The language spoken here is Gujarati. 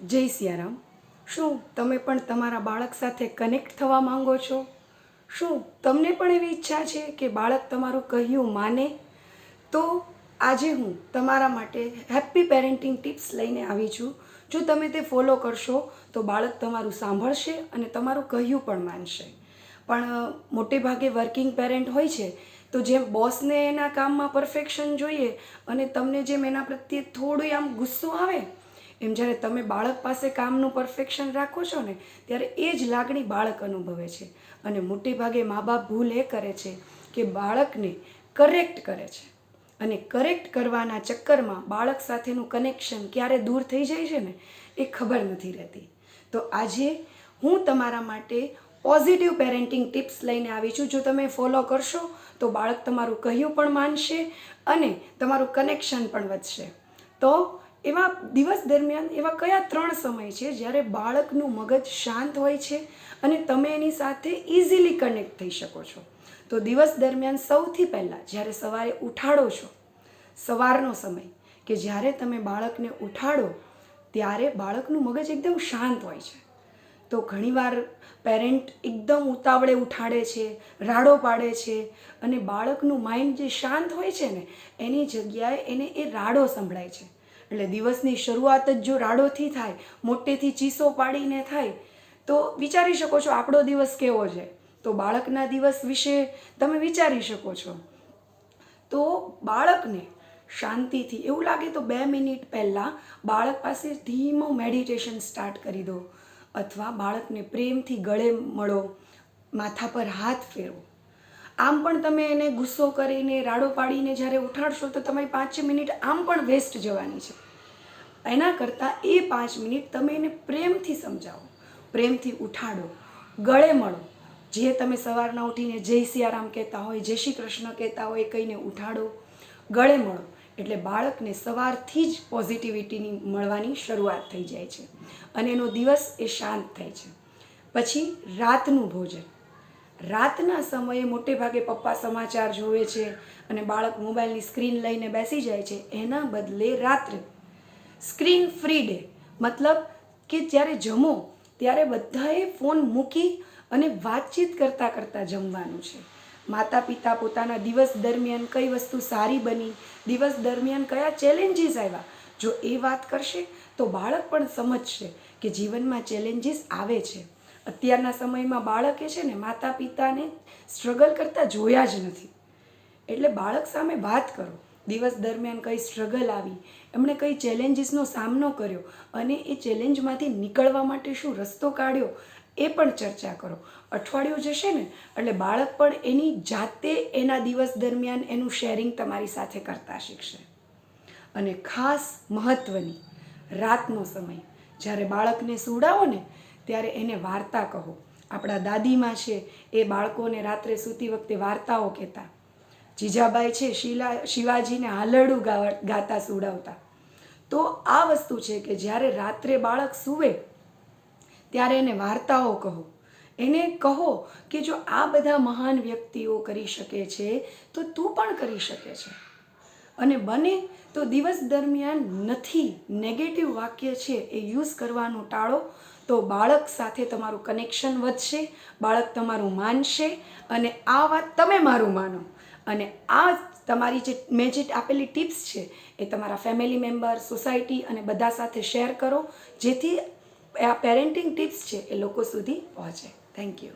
જય સિયારામ. શું તમે પણ તમારા બાળક સાથે કનેક્ટ થવા માંગો છો? શું તમને પણ એવી ઈચ્છા છે કે બાળક તમારું કહ્યું માને? તો આજે હું તમારા માટે હેપી પેરેન્ટિંગ ટિપ્સ લઈને આવી છું. જો તમે તે ફોલો કરશો, તો બાળક તમારું સાંભળશે અને તમારું કહ્યું પણ માનશે. પણ મોટે ભાગે વર્કિંગ પેરેન્ટ હોય છે, તો જેમ બોસને એના કામમાં પરફેક્શન જોઈએ અને તમને જેમ એના પ્રત્યે થોડું આમ ગુસ્સો આવે એમ જ્યારે તમે બાળક પાસે કામનું પરફેક્શન રાખો છો ને, ત્યારે એ જ લાગણી બાળક અનુભવે છે. અને મોટે ભાગે મા બાપ ભૂલ એ કરે છે કે બાળકને કરેક્ટ કરે છે. અને કરેક્ટ કરવાના ચક્કરમાં બાળક સાથેનું કનેક્શન ક્યારે દૂર થઈ જાય છે ને, એ ખબર નથી રહેતી. તો આજે હું તમારા માટે પોઝિટિવ પેરેન્ટિંગ ટિપ્સ લઈને આવી છું. જો તમે ફોલો કરશો, તો બાળક તમારું કહ્યું પણ માનશે અને તમારું કનેક્શન પણ વધશે. તો એવા દિવસ દરમિયાન, એવા કયા ત્રણ સમય છે જ્યારે બાળકનું મગજ શાંત હોય છે અને તમે એની સાથે ઇઝીલી કનેક્ટ થઈ શકો છો? તો દિવસ દરમિયાન સૌથી પહેલાં જ્યારે સવારે ઉઠાડો છો, સવારનો સમય કે જ્યારે તમે બાળકને ઉઠાડો, ત્યારે બાળકનું મગજ એકદમ શાંત હોય છે. તો ઘણીવાર પેરેન્ટ એકદમ ઉતાવળે ઉઠાડે છે, રાડો પાડે છે અને બાળકનું માઇન્ડ જે શાંત હોય છે ને, એની જગ્યાએ એને એ રાડો સંભળાય છે. એટલે દિવસની શરૂઆત જ જો રાડોથી થાય, મોટેથી ચીસો પાડીને થાય, તો વિચારી શકો છો આપણો દિવસ કેવો છે. તો બાળકના દિવસ વિશે તમે વિચારી શકો છો. તો બાળકને શાંતિથી, એવું લાગે તો બે મિનિટ પહેલાં બાળક પાસે ધીમો મેડિટેશન સ્ટાર્ટ કરી દો. અથવા બાળકને પ્રેમથી ગળે મળો, માથા પર હાથ ફેરવો. આમ પણ તમે એને ગુસ્સો કરીને, રાડો પાડીને જ્યારે ઉઠાડશો તો તમારી પાંચ મિનિટ આમ પણ વેસ્ટ જવાની છે. એના કરતાં એ પાંચ મિનિટ તમે એને પ્રેમથી સમજાવો. પ્રેમથી ઉઠાડો. ગળે મળો. જે તમે સવારના ઉઠીને જય સિયારામ કહેતા હોય, જય શ્રી કૃષ્ણ કહેતા હોય કહીને ઉઠાડો. ગળે મળો. એટલે બાળકને સવારથી જ પોઝિટિવિટીની મળવાની શરૂઆત થઈ જાય છે. અને એનો દિવસ એ શાંત થાય છે. પછી રાતનું ભોજન. રાતના સમયે મોટે ભાગે પપ્પા સમાચાર જોવે છે અને બાળક મોબાઈલની સ્ક્રીન લઈને બેસી જાય છે. એના બદલે રાત્રે. Screen free day. મતલબ કે જ્યારે જમો, ત્યારે બધાએ ફોન મૂકી અને વાતચીત કરતાં કરતાં જમવાનું છે. માતા પિતા પોતાના દિવસ દરમિયાન કઈ વસ્તુ સારી બની, દિવસ દરમિયાન કયા ચેલેન્જીસ આવ્યા? જો એ વાત કરશે, તો બાળક પણ સમજશે કે જીવનમાં ચેલેન્જીસ આવે છે. અત્યારના સમયમાં બાળકે છે ને માતા પિતાને સ્ટ્રગલ કરતાં જોયા જ નથી. એટલે બાળક સામે વાત કરો. દિવસ દરમિયાન કઈ સ્ટ્રગલ આવી, એમણે કઈ ચેલેન્જીસનો સામનો કર્યો અને એ ચેલેન્જમાંથી નીકળવા માટે શું રસ્તો કાઢ્યો, એ પણ ચર્ચા કરો. અઠવાડિયું જશે ને, એટલે બાળક પણ એની જાતે એના દિવસ દરમિયાન એનું શેરિંગ તમારી સાથે કરતા શીખશે. અને ખાસ મહત્ત્વની રાતનો સમય. જ્યારે બાળકને સુડાવો ને ત્યારે એને વાર્તા કહો. આપણા દાદીમાં છે, એ બાળકોને રાત્રે સૂતી વખતે વાર્તાઓ કહેતા. જીજાબાઈ છે, શિલા, શિવાજીને હાલરડું ગાતા સુડાવતા તો આ વસ્તુ છે કે જ્યારે રાત્રે બાળક સૂવે, ત્યારે એને વાર્તાઓ કહો. એને કહો કે જો આ બધા મહાન વ્યક્તિઓ કરી શકે છે, તો તું પણ કરી શકે છે. અને બને તો દિવસ દરમિયાન નથી નેગેટિવ વાક્ય છે એ યુઝ કરવાનું ટાળો તો બાળક સાથે તમારું કનેક્શન વધશે, બાળક તમારું માનશે અને આ વાત તમે મારું માનો. અને આ તમારી જે મેં જે આપેલી ટિપ્સ છે એ તમારા ફેમિલી મેમ્બર સોસાયટી અને બધા સાથે શેર કરો, જેથી આ પેરેન્ટિંગ ટિપ્સ છે એ લોકો સુધી પહોંચે. Thank you